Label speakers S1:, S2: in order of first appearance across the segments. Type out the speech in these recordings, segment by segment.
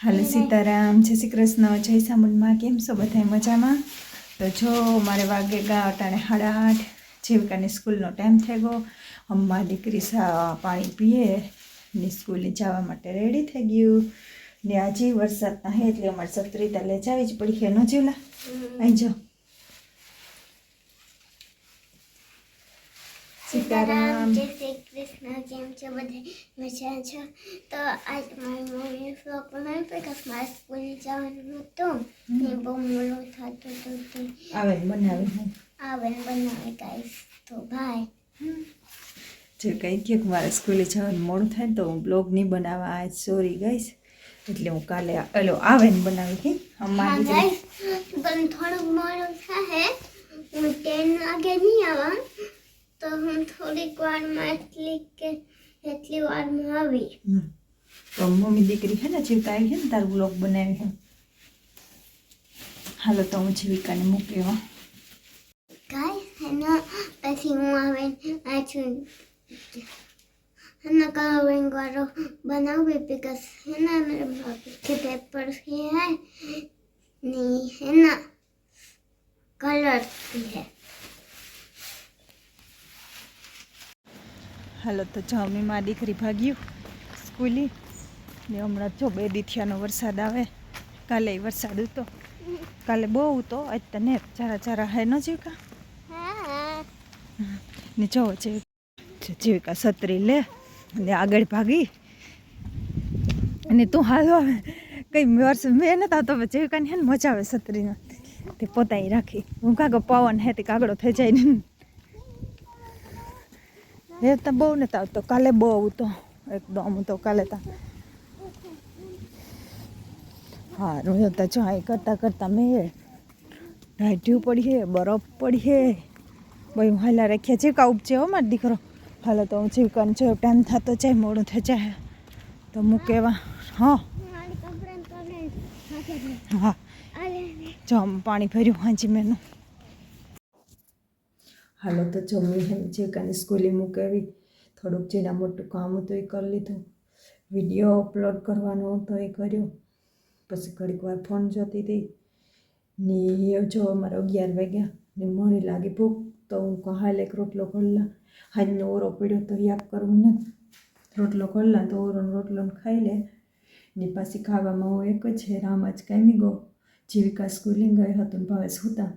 S1: હાલો સીતારામ જય શ્રી કૃષ્ણ જય સામુંડમાં કેમ છો બધા મજામાં? તો જો મારે વાગે ગા અટાણે સાડા આઠ જીવિકાની સ્કૂલનો ટાઈમ થઈ ગયો. અમ્મા દીકરી સા પાણી પીએ ને સ્કૂલે જવા માટે રેડી થઈ ગયું. ને આજે વરસાદ ના હે એટલે અમારે છત્રી લે જાવી જ પડી છે ન જીવલા? અહીં જો. સીતારામ
S2: કૃષ્ણ કેમ છો બધા મજા છો તો આજ મારી મમ્મી ફ્લોગ બનાવી because મારે સ્કૂલ જવાનું હતું. ને બહુ મોડું થતું હતું તે.
S1: આવે બનાવે
S2: આવે બનાવે ગાઈસ તો ભાઈ
S1: જો કહી કે મારે સ્કૂલે જવાનું મોડું થાય તો હું બ્લોગ નહીં બનાવવા આજ સોરી ગઈશ એટલે હું કાલે એલો આવે ને બનાવી કે અમારી
S2: પણ થોડુંક મોડું થાય. હું ટેન વાગે નહીં આવા તો હું થોડીક વારમાં એટલી કે એટલી વારમાં આવી
S1: તો મમ્મી દીકરી હે ને જીવતા આવી છે ને તારું બ્લોગ બનાવી છે હાલો તો હું જીવિકાને મૂકી હો
S2: ગાય એના પછી હું આવે આ છું એના કલરિંગ વાળો બનાવી બિકોઝ એના મેરે કે પેપર છે ને એના કલર છે
S1: હાલો, તો જો અમે માં દીકરી ભાગ્યું સ્કૂલી. ને હમણાં જો બે દીથિયાનો વરસાદ આવે. કાલે વરસાદ હતો. કાલે બહુ હતો. આજ તને ચારા ચારા હે ન જીવકા? ને જો જીવિકા છત્રી લે અને આગળ ભાગી. અને તું હાલો આવે કઈ વર્ષ મેં નતા તો જીવિકાની હે ને મજા આવે છત્રીમાં તે પોતાની રાખી. હું કાગો પવન હે તે કાગડો થઈ જાય ને એ તો બહુ નતા આવતો કાલે બહુ આવતો એકદમ તો કાલે તા હા રોયો તો જો અહીં કરતાં કરતાં મેં ઢાઢ્યું પડીએ બરફ પડી હે ભાઈ હું હાલા રાખ્યા છે કા છે હો મારો દીકરો હાલો તો હું જીવકાને જો ટાઈમ થતો જાય મોડું થઈ જાય તો હું કહેવા હા હા જો પાણી ભર્યું હાજી મેનું હાલો તો જો મેં કાંઈ સ્કૂલે મૂકાવી, થોડુંક જેના મોટું કામ હતું એ કરી લીધું. વીડિયો અપલોડ કરવાનો હતો એ કર્યો. પછી ઘડીક વાર ફોન જોતી હતી. ને જો અમારે અગિયાર વાગ્યા ને મને લાગી ભૂખ, તો હું કહું, હાલ એક રોટલો ખોલ્લા હાજનો ઓરો પડ્યો તો યાદ કરવું નથી. રોટલો ખોલ્લા તો ઓરો ને રોટલો ખાઈ લે. ને પાછી ખાવામાં હું એક જ છે, રામ જ કામી ગયો. જીવિકા સ્કૂલિંગ ગઈ હતું ભાવે સુતા.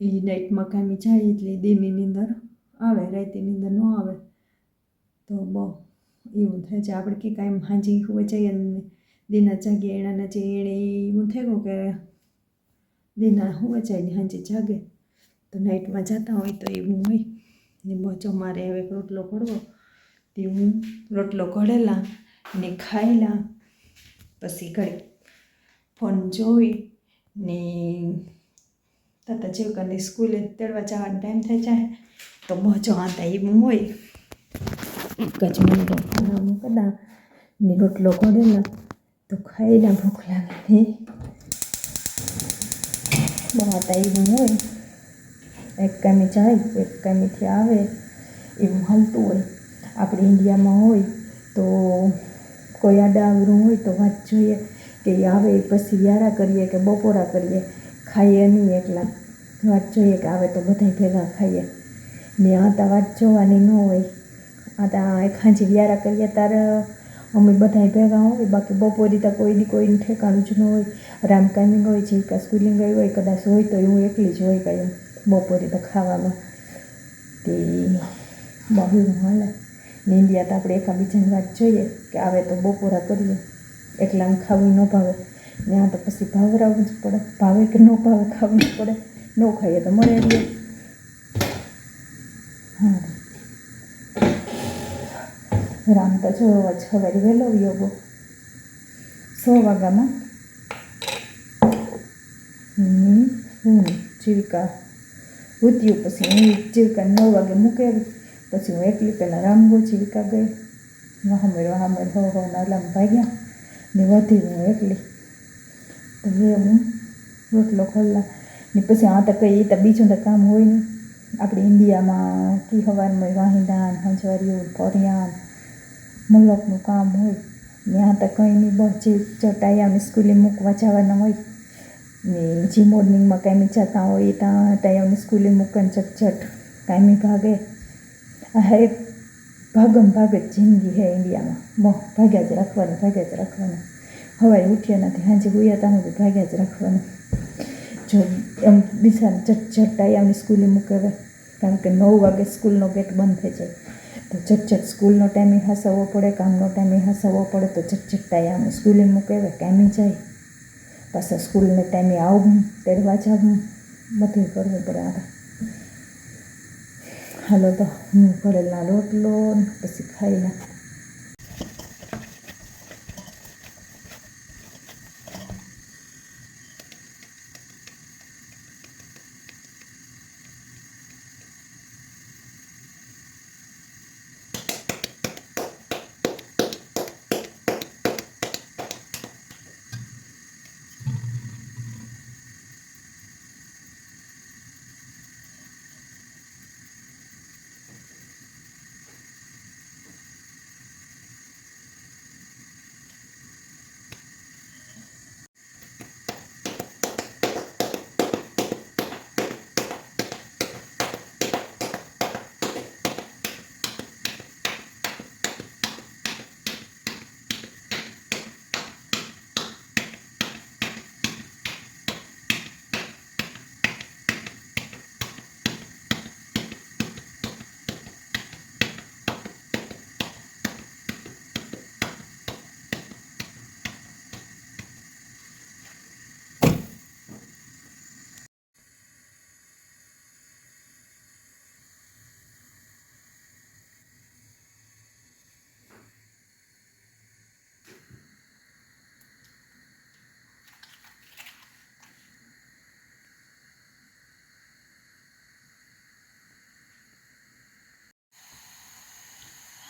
S1: એ નાઇટમાં કામી જાય એટલે દિનની અંદર આવે, રાતની અંદર ન આવે. તો બહુ એવું થાય છે. આપણે કે કાંઈ હાંજી હોય જઈએ ને દીના જાગે એણાના જે એણે એવું થઈ ગયું કે દીના હોય જાય ને હાંજી જાગે. તો નાઇટમાં જતા હોય તો એવું હોય. ને બચો મારે હવે રોટલો ઘડવો. તે હું રોટલો ઘડેલા ને ખાયેલા. પછી ઘડી ફોન જોઈ ને તાતા જીવકાની સ્કૂલે તેડવા જવાનો ટાઈમ થઈ જાય, તો બચો આતા એવું હોય. જ મિનિટો ખાવાનું કદા ને રોટલો ઘડેલા તો ખાઈને ભૂખ લાગે ને. બહાતા એવું હોય. એક કામે જાય, એક કામેથી આવે. એવું હાલતું હોય. આપણે ઇન્ડિયામાં હોય, તો કોઈ આડા આવરું હોય તો વાત જોઈએ કે આવે, પછી વ્યારા કરીએ કે બપોરા કરીએ. ખાઈએ નહીં એકલા. વાત જોઈએ કે આવે તો બધા ભેગા ખાઈએ. ને આ તો વાત જોવાની ન હોય. આ તો હાંજી વ્યારા કરીએ ત્યારે અમે બધા ભેગા હોય બાકી બપોરે તો કોઈ દી કોઈને ઠેકાણું જ ન હોય. રામ કામિંગ હોય છે કાં સ્કૂલિંગ ગઈ હોય, કદાચ હોય તો હું એકલી જ હોય કાંઈ બપોરે તો ખાવામાં. તે બહુ હાલે. ને ઇન્ડિયા તો આપણે એકાબીજાની વાત જોઈએ કે આવે તો બપોરા કરીએ. એકલા ખાવું ન ભાવે. આ તો પછી ભાવરાવવું જ પડે. ભાવે કે ન ભાવે ખાવું જ પડે. ન ખાઈએ તો મળે રહીએ. હા રામ તો જો સવારે વહેલો યોગો સો વાગ્યામાં. હું જીવિકા. ઉત્યું પછી હું જીવિકા નવ વાગે મૂકે પછી હું એકલી પહેલાં રામગો જીવિકા ગઈ. વહામર વહામર, હો હો, નાલામ ભાગ્યા. ને વધી હું એકલી. એ હું, રોટલો ખોલ્લા ને પછી આ તો કંઈ એ તો બીજું તો કામ હોય નહીં. આપણે ઇન્ડિયામાં કી હવારમાં વાહિદાન, હંજવારીઓ ફરિયાન મલકનું કામ હોય. ને આ તો કંઈ નહીં, બસ જે ચટાઈ અમે સ્કૂલે મૂકવા જવાના હોય. ને જે મોર્નિંગમાં કાંઈ જતા હોય ત્યાં ત્યાં સ્કૂલે મૂકીને ઝટઝટ કાંઈ ભાગે. આ ભાગમ ભાગ જ જિંદગી હે ઇન્ડિયામાં. બહુ ભાગ્યા જ રાખવાનું, ભાગ્યા જ રાખવાનું. સવારે ઉઠ્યા નથી સાંજે હોયા ત્યાં સુધી ભાગ્યા જ રાખવાનું. જો એમ બિસાને ઝટઝટ આમની સ્કૂલે મૂકે કારણ કે નવ વાગે સ્કૂલનો ગેટ બંધ થઈ જાય. તો ઝટઝટ સ્કૂલનો ટાઈમે હસાવવો પડે, કામનો ટાઈમે હસાવવો પડે, તો ઝટઝટ આમ સ્કૂલે મૂકે કાંઈ જાય. પાછા સ્કૂલને ટાઈમે આવું તેડવા જવું બધું કરવું પડે આ હાલો તો હું ભરેલા રોટલો પછી ખાઈ લા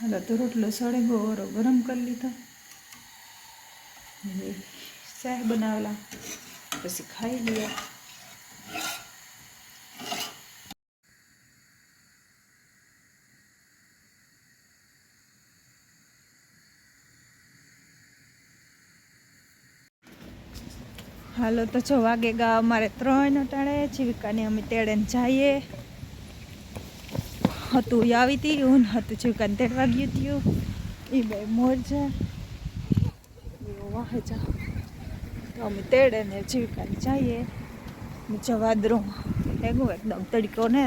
S1: હાલો, તો રોટલો સળે ગોરો ગરમ કરી લીધો. હવે બનાવેલા. પછી ખાઈ લીધો. હાલો, તો જો વાગે ગા અમારે ત્રણ અટાણે જીવિકાને અમે તેડે જઈએ. હતું. એ આવી હતી ઊન હતું. જેવું કંતેડ વાગ્યું હતું એ બે મોર છે. એવો વાહે જા. તો અમે તેડે ને જીવકાને જઈએ. જવા જવાદરું હેગું એકદમ તડકો ને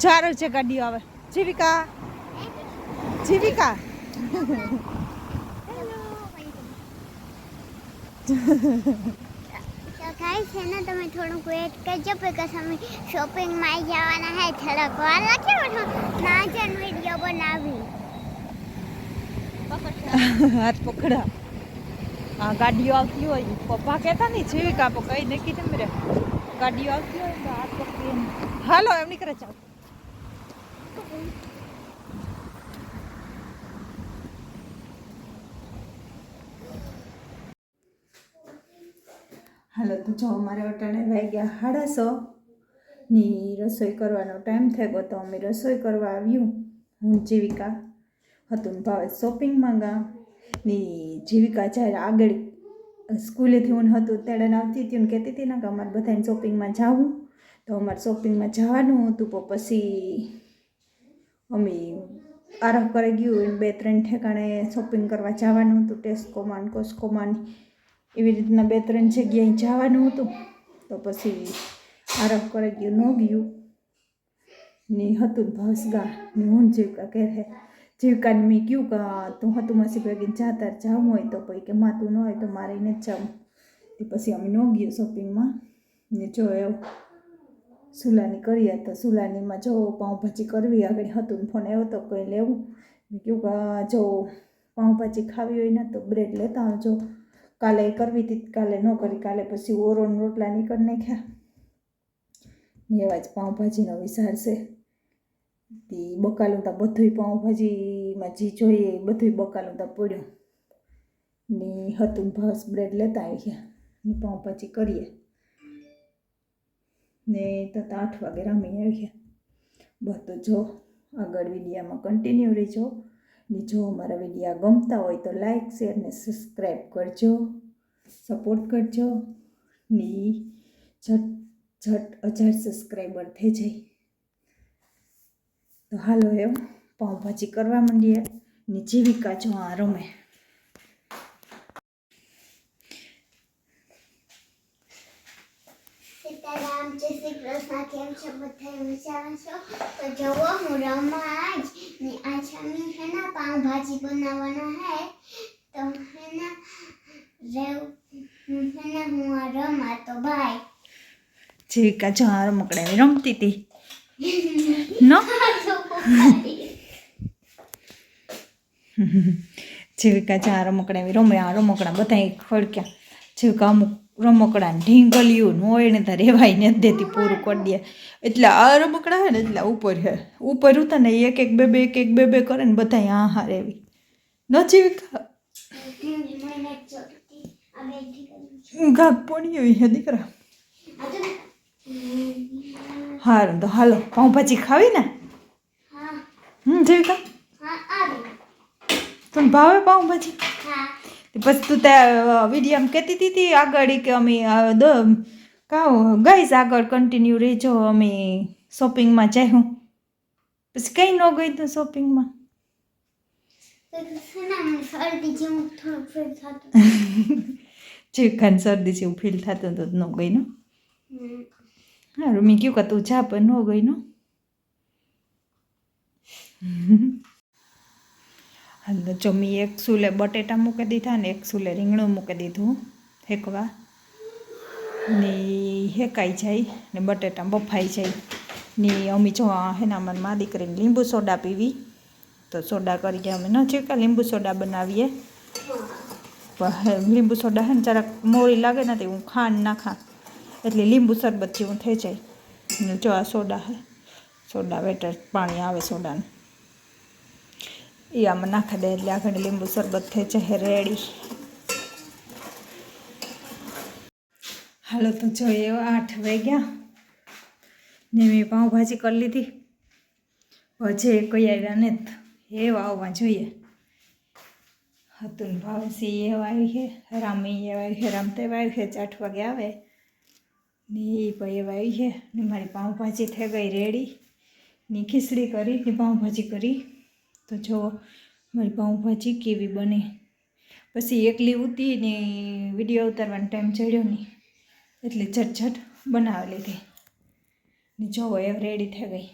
S1: ચારો છે ગાડીઓ આવે. જીવિકા. જીવિકા.
S2: ગાઈસ છે ને, તમે થોડુંક વેટ કરજો, because અમે શોપિંગમાં જવાના હે થોડોક વાર લાગે ના જન વીડિયો બનાવી.
S1: હાથ પકડા. હા ગાડીઓ આવતી હોય, પપ્પા કહેતા નહીં જીવિકા કાપો કઈ નક્કી તમે રે? ગાડીઓ આવતી હોય હાથ પકડી હાલો, એમ નીકળે ચાલ. હાલો, તો જો અમારે અટાણે વાગ્યા સાડા ની રસોઈ કરવાનો ટાઈમ થઈ ગયો, તો અમે રસોઈ કરવા આવ્યું. હું જીવિકા હતું ભાવે શોપિંગમાં ગા, ની જીવિકા જ્યારે આગળ સ્કૂલેથી હું હતું ત્યારે આવતી હતી ને કહેતી હતી ને કે અમારે બધાને શોપિંગમાં જવું. તો અમારે શોપિંગમાં જવાનું હતું તો પછી અમે આરામ કરી ગયું બે ત્રણ ઠેકાણે શોપિંગ કરવા જવાનું હતું ટેસ્કોમાં કોસ્કોમાં એવી રીતના બે ત્રણ જગ્યાએ જવાનું હતું. તો પછી આરફ કરે ગયું, ન ગયું. ને હતું ભસગા, ને હું જીવકા કહે છે જીવકાને મેં કહ્યું કે, તું હતું માસી ભેગી જાતા જવું હોય તો પછી કે માતું ન હોય તો મારે જ જવું તે પછી અમે ન ગયું શોપિંગમાં ને જો એવું, સુલાની કરીએ તો સુલાનીમાં જો પાઉંભાજી કરવી, આગળ હતું ફોન આવ્યો તો કંઈ લેવું. મેં કહ્યું કે જો પાઉંભાજી ખાવી હોય ને તો બ્રેડ લેતા આવજો. કાલે કરવી હતી, કાલે ન કરી, કાલે પછી ઓરોન રોટલા નીકળી નાખ્યા. ને એવા જ પાઉંભાજીનો વિચાર છે. તે બકાલુંતા બધુંય પાઉંભાજીમાં જે જોઈએ એ બધુંય બકાલું તા પડ્યું. ને હતું બસ બ્રેડ લેતા આવ્યા. ને પાઉંભાજી કરીએ. ને તથા આઠ વાગે રમી આવ્યા. બધું જો, આગળ વિડીયામાં કન્ટિન્યુ રહેજો. ને જો અમારા વિડીયા ગમતા હોય તો લાઈક શેર ને સબસ્ક્રાઈબ કરજો. સપોર્ટ કરજો ને ઝટ ઝટ હજાર સબસ્ક્રાઈબર થઈ જાય. તો હાલો એમ, પાઉંભાજી કરવા માંડીએ ને જીવિકા જો આ રમે.
S2: સીતારામ જય શ્રી કૃષ્ણ. કેમ છો? બધા મજામાં છો? તો જુઓ હું રમવા આજ ને આજ અમે છે ને પાઉંભાજી બનાવવાના હે. તો છે ને રેવ છે ને હું આ રમા તો ભાઈ
S1: જીવિકા જો આ રમકડાની રમતી હતી. નો? જીવિકા જો આ રમકડા રમે આ રમકડા બધા એક ફળક્યા જીવિકા અમુક રમકડા ઢીંગલિયું નો હોય ને તો રેવાય નથી દેતી પૂરું કરી દે. એટલે આ રમકડા હે ને એટલે ઉપર હે. ઉપર ઉતા ને એક એક બે બે એક એક બે બે કરે ને બધા આ હાર એવી. ન જીવિકા ઘાક પડી એવી હે દીકરા. હારું તો હાલો પાઉંભાજી ખાવી ને?
S2: હા.
S1: હમ જીવિકા
S2: હા
S1: તને ભાવે પાઉંભાજી
S2: હા.
S1: પછી તું ત્યાં વિડીયામાં કહેતી હતી આગળ કે અમે અ, દ કાં ગઈશ આગળ કન્ટિન્યુ રહેજો અમે શોપિંગમાં જાય પછી કંઈ ન ગઈ તું શોપિંગમાં
S2: શરદી જેવું ફીલ થતું.
S1: જે ખાન શરદી જેવું ફીલ થતું તો ન ગઈ નો?
S2: હા
S1: રૂમી મેં કહ્યું કે તું જા પણ ન ગઈ નો? હાલ જો મેં એક સુલે બટેટા મૂકી દીધા ને એક સુલે રીંગણું મૂકી દીધું હેકવા ને હેકાઈ જાય ને બટેટા બફાઈ જાય. ને અમે જો આ હે ને મા દીકરીને લીંબુ સોડા પીવી. તો સોડા કરી અમે. ન ચીકા લીંબુ સોડા બનાવીએ. લીંબુ સોડા હે ને જરાક મોરી લાગે ને તે હું ખાંડ નાખા એટલે લીંબુ શરબત જેવું થઈ જાય. ને જો આ સોડા હે, સોડા વેટર પાણી આવે સોડાનું. એ આમાં નાખી દે એટલે આગળ લીંબુ શરબત થઈ જશે રેડી હાલો તો જોઈએ આઠ વાગ્યા. ને મેં પાઉંભાજી કરી લીધી. હજે કોઈ આવ્યા ને એવા આવવા જોઈએ. હતું ભાવસી એવા આવી છે, રામી એવા આવી છે રામદેવ આવ્યું છે આઠ વાગે આવે. ને એ ભાઈ એવા આવી છે ને મારી પાઉંભાજી થઈ ગઈ રેડી ની ખીચડી કરી ને પાઉંભાજી કરી. તો જો મારી પાઉંભાજી કેવી બને. પછી એકલી ઉતી ને વીડિયો ઉતારવાનો ટાઈમ ચડ્યો નહીં. એટલે ઝટઝટ બનાવી લીધી. ને જોવો એ રેડી થઈ ગઈ.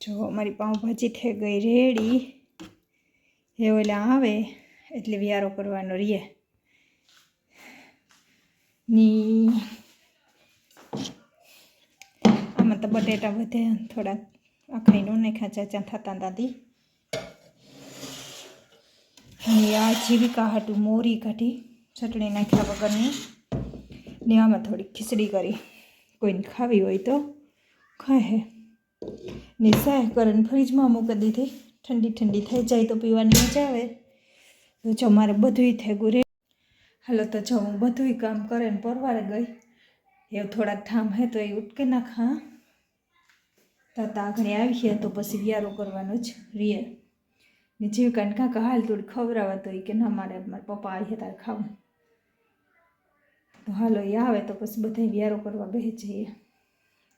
S1: જો મારી પાઉંભાજી થઈ ગઈ રેડી એ ઓલા આવે, એટલે વ્યારો કરવાનો રીએ ની આમાં તો બટેટા વધે, થોડાક આખા નો નાખ્યા ચાચા થતા દાદી ને આ જીવિકા હાટું મોરી કાઢી, ચટણી નાખ્યા વગરની. ને આમાં થોડી ખીચડી કરી. કોઈને ખાવી હોય તો ખાહે. ને સાહ કરીને ફ્રીજમાં મૂકી દીધી. ઠંડી ઠંડી થઈ જાય તો પીવાની મજા આવે. જો મારે બધુંય થઈ રે હાલો તો જો હું બધુંય કામ કરે ને પરવારે ગઈ. એવું થોડાક ઠામ હે તો એ ઉટકે નાખા તાતા આગળ આવી છે તો પછી વ્યારો કરવાનો જ રીએ. ને જીવકાને કાકા હાલ થોડી ખવડાવવા તો એ કે ના મારે મારા પપ્પા આવી તારે ખાવું. તો હાલો એ આવે તો પછી બધા વ્યારો કરવા બેસી જઈએ.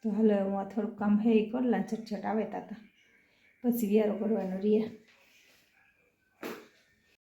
S1: તો હાલો હું આ થોડુંક કામ હે એ કરલા ઝટઝટ આવે તાતા. પછી વ્યારો કરવાનો રીએ.